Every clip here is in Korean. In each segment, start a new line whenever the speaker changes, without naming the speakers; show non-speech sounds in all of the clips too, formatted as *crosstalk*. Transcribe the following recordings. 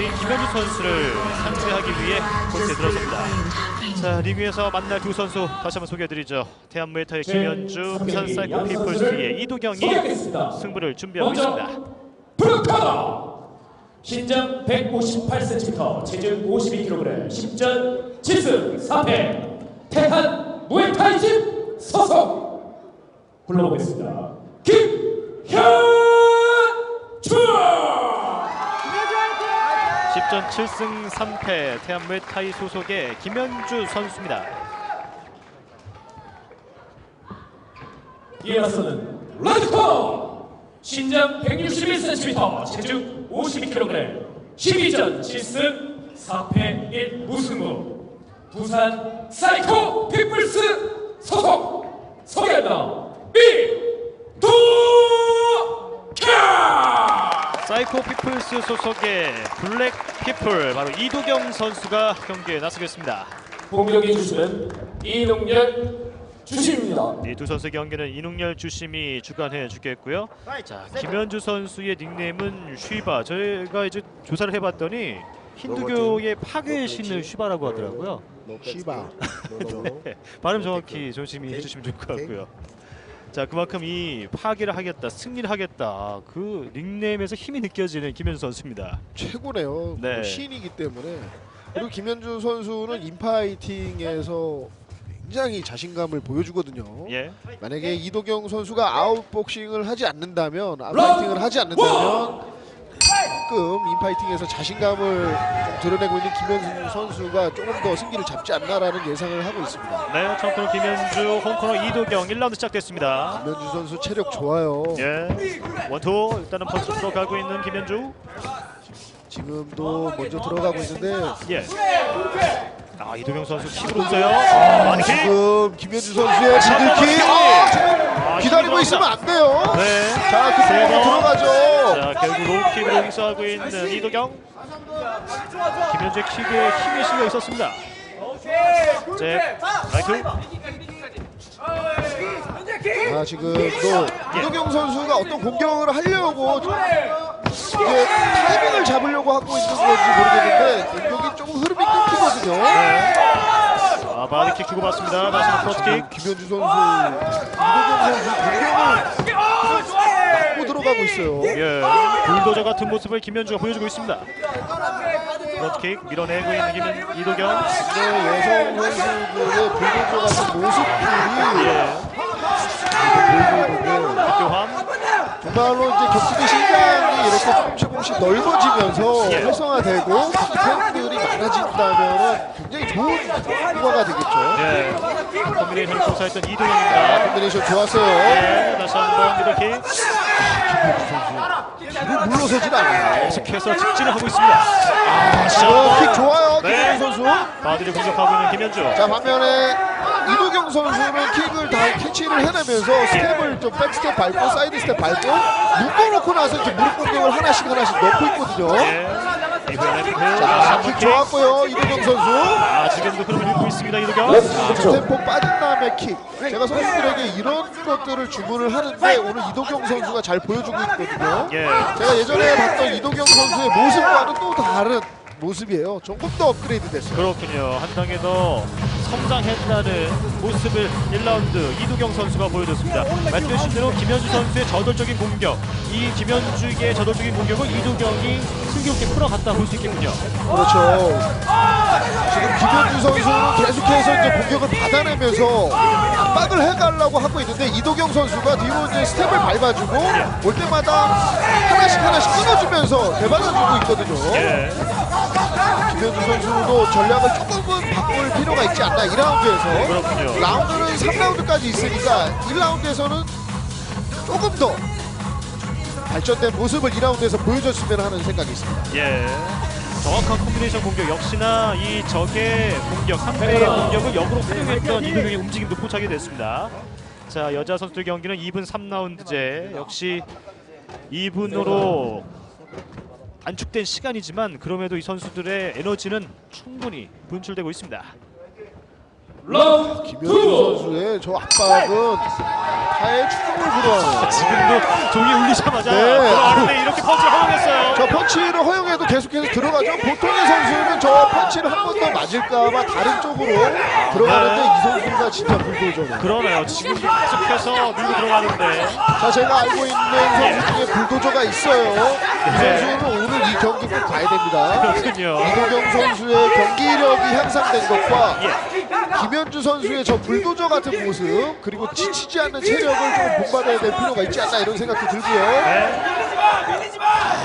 어린 김현주 선수를 상대하기 위해 코트에 들어섭니다. 자, 리그에서 만날 두 선수 다시 한번 소개해드리죠. 대한무에타의 김현주, 부산 사이코 피플스의 이도경이. 승부를 준비하고 있습니다.
브루카다 신장 158cm, 체중 52kg, 10전 7승 4패 태한 무에타이집 소속 불러보겠습니다. 김현주
10전 7승 3패 태안무에타이 소속의 김현주 선수입니다.
이에 맞서는 레드코너 신장 161cm, 체중 52kg, 12전 7승 4패 1무승부. 부산 사이코 피플스 소속! 소개한다. 이
사이코 피플스 소속의 블랙 피플 바로 이도경 선수가 경기에 나서겠습니다.
공격해 주시는 이동열 주심입니다.
이 두 선수 경기는 이능열 주심이 주관해 주겠고요. 자 김현주 선수의 닉네임은 쉬바. 저희가 이제 조사를 해봤더니 힌두교의 파괴의 신을 쉬바라고 하더라고요.
시바.
네, *laughs* 발음 정확히 조심히 해주시면 좋을 것 같고요. 자 그만큼 이 파괴를 하겠다, 승리를 하겠다 그 닉네임에서 힘이 느껴지는 김현주 선수입니다.
최고네요.
네.
뭐 신이기 때문에 그리고 김현주 선수는 인파이팅에서 굉장히 자신감을 보여주거든요.
예,
만약에 이도경 선수가 아웃복싱을 하지 않는다면 아웃파이팅을 하지 않는다면 가끔 인파이팅에서 자신감을 좀 드러내고 있는 김현수 선수가 조금 더 승기를 잡지 않나라는 예상을 하고 있습니다.
네, 청코너 김현주, 홈코너 이도경 1라운드 시작됐습니다.
김현주 선수 체력 좋아요.
예, 원투 일단은 펀치 들어가고 있는 김현주.
지금도 먼저 들어가고 있는데
예. 아 이도경 선수 킥으로 있어요. 아.
지금 김현주 선수의 미들킥 아, 기다리고 있으면 안 돼요.
네.
자,
그세
공으로
번.
들어가죠.
자 결국 로우킥으로 응수하고 있는 이도경. 김현주의 킥에 힘이 실려 있었습니다. 잭, 라이트.
아, 지금 또 이도경 선수가 어떤 공격을 하려고 좀 이게 타이밍을 잡으려고 하고 있는 건지 모르겠는데 공격이 조금 흐름이 끊기거든요.
아 바디킥 주고받습니다. 다시 한번
지금
크로스킥.
김현주 선수, 이도경 선수 공격을 막고 들어가고 있어요.
예. 불도저 같은 모습을 김현주가 보여주고 있습니다. 크로스킥 밀어내고 있는 김현 이도경.
근데 여성 선수들의 불도저 같은 모습들이
예.
보이고 있는데
교환.
정말로 이제 격투기 시장이 이렇게 조금씩 조금씩 넓어지면서
예.
활성화되고 팬들이 많아진다면 굉장히 좋은 결과가 되겠죠.
예. 콤비네이션을 고사했던 이도경입니다.
콤비네이션 좋았어요.
예. 다시 한번 미들킥.
뒤로 물러서질 않아요.
계속해서 직진을 하고 있습니다. 아,
지금 킥 좋아요.
바디를 공격하고 있는 김현주.
자 반면에 이도경 선수는 킥을 다 캐치를 해내면서 스텝을 좀 백스텝 밟고 사이드 스텝 밟고 묶어놓고 나서 이제 무릎 공격을 하나씩 하나씩 넣고 있거든요.
예. 그
자,
한번
킥
킥.
좋았고요. 이도경 선수.
아, 지금도 흐름을 읽고 있습니다. 이도경.
템포 빠진 다음에 킥. 제가 선수들에게 이런 것들을 주문을 하는데 오늘 이도경 선수가 잘 보여주고 있거든요.
예.
제가 예전에 봤던 이도경 선수의 모습과는 또 다른 모습이에요. 조금 더 업그레이드 됐어요.
그렇군요. 한 단계 더 성장했다는 모습을 1라운드 이도경 선수가 보여줬습니다. 말씀해주신 대로 김현주 선수의 저돌적인 공격, 이 김현주의 저돌적인 공격을 이도경이 승기롭게 풀어갔다 볼 수 있겠군요.
그렇죠. 지금 김현주 선수는 계속해서 이제 공격을 받아내면서 압박을 해가려고 하고 있는데 이도경 선수가 뒤로 이제 스텝을 밟아주고 올 때마다 하나씩 하나씩 끊어주면서 대받아주고 있거든요.
예.
김현주 선수도 전략을 조금은 바꿀 필요가 있지 않나 2라운드에서
그렇군요.
라운드는 3라운드까지 있으니까 1라운드에서는 조금 더 발전된 모습을 2라운드에서 보여줬으면 하는 생각이 있습니다.
예. 정확한 콤비네이션 공격 역시나 이 적의 공격, 상대의 공격을 역으로 활용했던 이도경의 움직임도 포착이 됐습니다. 자 여자 선수들 경기는 2분 3라운드제 역시 2분으로 안축된 시간이지만 그럼에도 이 선수들의 에너지는 충분히 분출되고 있습니다.
투
선수의 저 압박은 타의 추종을 불허하네요.
지금도 종이 울리자마자
네.
들어가는데 이렇게 펀치를 허용했어요.
저 펀치를 허용해도 계속해서 들어가죠. 보통의 선수는 저 펀치를 한 번 더 맞을까봐 다른 쪽으로 들어가는데 이 선수가 진짜 불도저네요.
그러네요. 지금 계속해서 밀고 들어가는데
자 제가 알고 있는 선수 중에 불도저가 있어요. 이
네.
선수는 이 경기 꼭 가야 됩니다.
그렇군요.
이도경 선수의 경기력이 향상된 것과
예.
김현주 선수의 저 불도저 같은 모습 그리고 지치지 않는 체력을 좀 본받아야 될 필요가 있지 않나 이런 생각도 들고요.
네.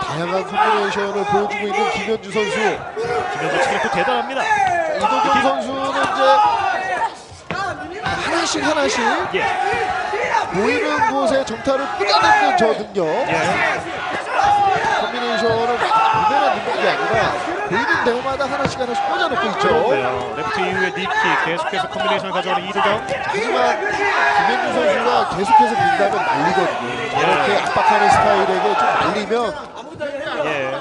다양한 콤비네이션을 보여주고 있는 김현주 선수.
김현주 체력도 대단합니다.
이도경 선수는 이제 하나씩 하나씩
예.
보이는 곳에 정타를 꽂아내는 저 능력.
예.
넣는 게 아니라 보이는 대마다 하나씩 하나씩 꽂아놓고 있죠.
그렇네요. 레프트 이후에 니킥 계속해서 콤비네이션을 가져가는 이두경.
하지만 김현주 선수가 계속해서 민다면 말리거든요. 이렇게 압박하는 스타일에게 좀 말리면
예.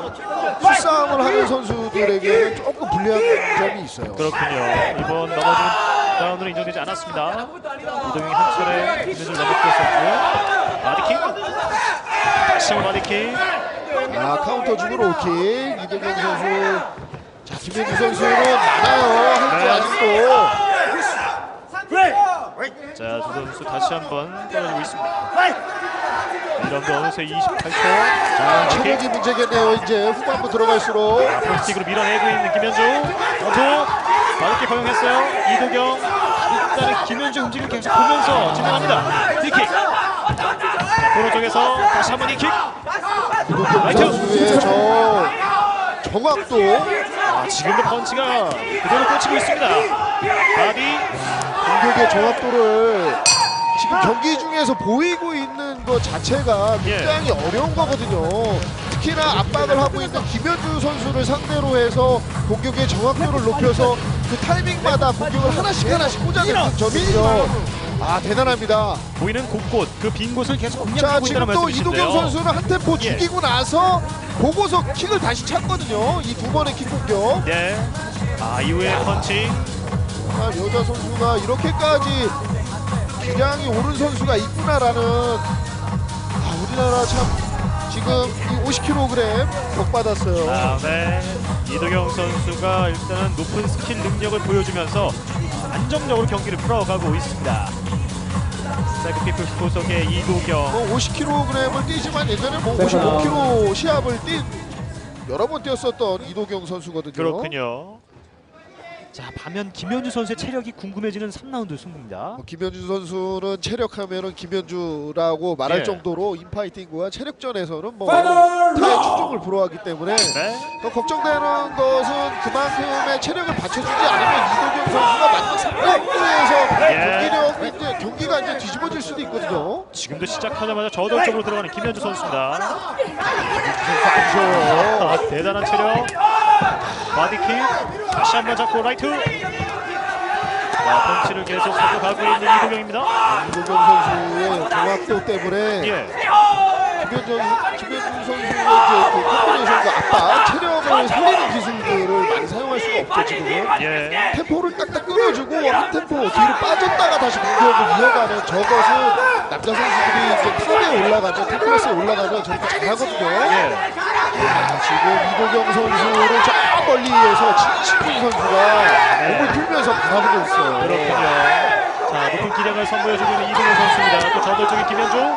풀싸움을 하는 선수들에게는 조금 불리한 점이 있어요.
그렇군요. 이번 넘어지는 다운으로 인정되지 않았습니다. 이동영이 한 차례 김현주를 넘어뜨렸었고요. 바디킥. 다시 한번 바디킥.
아 카운터 주고 로킥 이동경 선수. 자 김현주 선수는 많아요.
네.
아직도.
자, 두 선수 다시 한번 떨어지고 있습니다. 이런도 어느새 28초.
자 체력이 문제겠네요. 이제 후반부 들어갈수록.
프로스틱으로 밀어내고 있는 김현주. 원투. 바르게 허용했어요. 이도경. 일단은 김현주 움직임 계속 보면서 진행합니다. 니킥. 오른쪽에서 다시 한번.
이동경
라이트.
선수의 저 정확도
아, 지금도 펀치가 그대로 꽂히고 있습니다. 바디.
공격의 정확도를 지금 경기 중에서 보이고 있는 것 자체가
예.
굉장히 어려운 거거든요. 특히나 압박을 하고 있는 김현주 선수를 상대로 해서 공격의 정확도를 높여서 그 타이밍마다 공격을 하나씩 하나씩 꽂아내는 점이죠. 아 대단합니다.
보이는 곳곳 그 빈 곳을 계속
자
공략하고 있다는
또
말씀이신데요.
이도경 선수는 한 템포
예.
죽이고 나서 보고서 킥을 다시 찼거든요. 이 두 번의 킥 공격.
네. 아 이후에 펀치.
아, 여자 선수가 이렇게까지 기량이 오른 선수가 있구나라는 아, 우리나라 참 지금 이 50kg 격받았어요.
아, 네. 이도경 선수가 일단은 높은 스킬 능력을 보여주면서 안정적으로 경기를 풀어가고 있습니다. 사이코피플 소속의 이도경.
뭐 50kg을 뛰지만 예전에 뭐 55kg 시합을 뛰 여러 번 뛰었었던 이도경 선수거든요.
그렇군요. 자, 반면 김현주 선수의 체력이 궁금해지는 3라운드 승부입니다.
뭐 김현주 선수는 체력하면은 김현주라고 말할
예.
정도로 인파이팅과 체력전에서는 뭐 타의! 추종을 불허하기 때문에
네.
더 걱정되는 것은 그만큼의 체력을 받쳐주지 않으면 이도경 선수가 마지막 3라운드에서
예.
경기력 이제 경기가 이제 뒤집어질 수도 있거든요.
지금도 시작하자마자 저돌적으로 들어가는 김현주 선수입니다.
좋아요.
아, 대단한 체력. 바디킥. 다시 한 번 잡고 라이트. 자, 펀치를 계속 섞어가고 있는 이도경입니다.
이도경 선수의 정확도 때문에
예.
김현준 선수의 그 콤비네이션과 압박, 체력을 살리는 기술들을 많이 사용할 수가 없죠 지금은.
예.
템포를 딱딱 끊어주고 한 템포 뒤로 빠졌다가 다시 공격을 이어가는 저것은 남자 선수들이 이제 탑에 올라가면 탑클래스에 올라가면 저렇게 잘하거든요.
예.
아, 지금 이도경 선수를 저 멀리에서 진신준 선수가 몸을 풀면서 바라보고 있어요.
그렇군요. 자, 높은 기량을 선보여주고 있는 이동현 선수입니다. 또 저돌적인 김현주.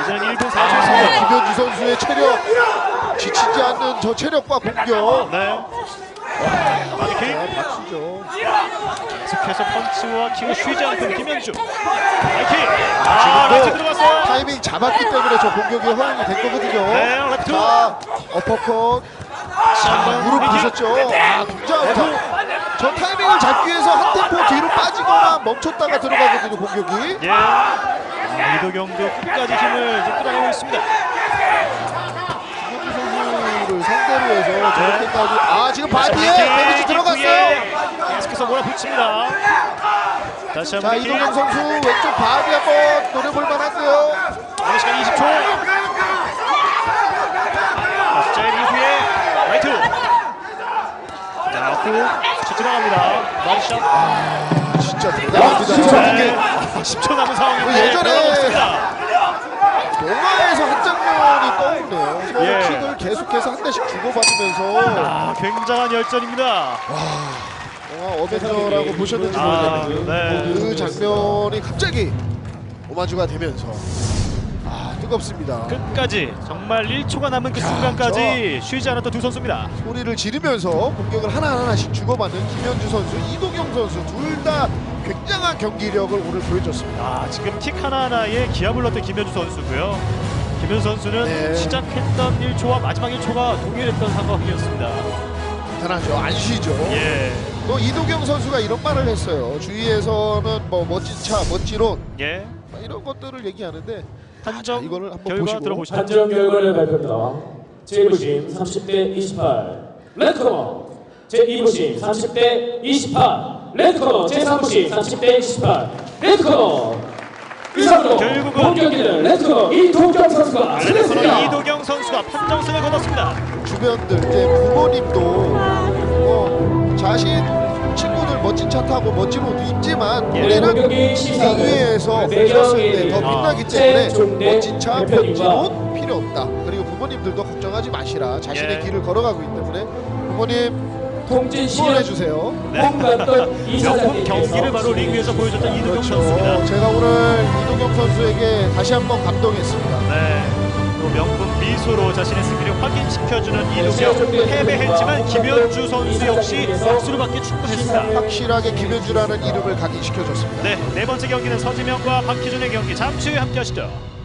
이제는 1분 4초
아,
승부.
김현주 선수의 체력 지치지 않는 저 체력과 공격
네. 바디킥.
아, 박수죠.
계속해서 펀치와 킥을 쉬지 않고 김현주. 라이킥. 아, 라이트 들어갔어요.
타이밍 잡았기 때문에 저 공격이 허용이 된 거거든요.
네, 레프트.
자, 어퍼컷. 자, 무릎 부셨죠. 아, 굉장히 저 타이밍을 잡기 위해서 한 템포 뒤로 빠지거나 멈췄다가 들어가거든요, 공격이.
예. 아, 이도경도 끝까지 힘을 좀 끌어가고 있습니다.
상대로 해서 저렇게까지. 아, 지금 바디에 데미지 들어갔어요.
계속해서 몰아붙입니다. 다시
자,
한번 킥.
이동영 선수 왼쪽 바디 한번 노려볼 만한데요.
남은 시간 20초. 다시 자 이후에 라이트. 자, 후 스쳐 들어갑니다. 바디샷.
진짜 대단합니다. 저런 게
10초 남은 상황인데
그 예전에-
들어갔습니다.
영화에서 한 장면이 떠오르네요.
예.
킥을 계속해서 한 대씩 주고받으면서
아, 굉장한 열전입니다.
영화 어벤져라고 보셨는지
아,
모르겠는데
네.
그 장면이 갑자기 오마주가 되면서 아 뜨겁습니다.
끝까지 정말 1초가 남은 그 순간까지 쉬지 않았던 두 선수입니다.
소리를 지르면서 공격을 하나하나씩 주고받는 김현주 선수, 이도경 선수 둘 다 굉장한 경기력을 오늘 보여줬습니다.
아, 지금 킥 하나하나에 기합을 넣었던 김현주 선수고요. 김현 선수는
네.
시작했던 1초와 마지막 1초가 동일했던 상황이었습니다.
대단하죠. 안 쉬죠.
예.
또 이도경 선수가 이런 말을 했어요. 주위에서는 뭐 멋진 차, 멋지론
예.
이런 것들을 얘기하는데
아, 한정
아, 이거를 한번
결과
보시고
들어보시죠.
한정 결과를 발표합니다. 제1부심 30대 28 레드커버 제2부심 30대 28 레드커버 제3부심 30대 28 레드커버 1사로
결국은
경기는 레츠고 이도경 선수가 승리했습니다.
이도경 선수가 판정승을 거뒀습니다.
주변들 이제 부모님도 어, 자신 친구들 멋진 차 타고 멋진 옷도 입지만
예.
우리는 이외에서 배겼을 때 더 빛나기 때문에 멋진 차, 멋진 옷 필요 없다. 그리고 부모님들도 걱정하지 마시라. 자신의
예.
길을 걸어가고 있기 때문에 부모님
통진
후원해
시연
주세요.
몸갔던 이
명품 경기를 바로 링 위에서 보여줬던 이도경
그렇죠.
선수입니다.
제가 오늘 이동경 선수에게 다시 한번 감동했습니다.
네. 또 명품 미소로 자신의 승리를 확인시켜주는 이도경
네,
패배했지만 김현주 선수 역시 박수를 받기 충분했습니다.
확실하게 김현주라는 이름을 각인시켜줬습니다.
네, 네 번째 경기는 서지명과 박희준의 경기 잠시 후에 함께 하시죠.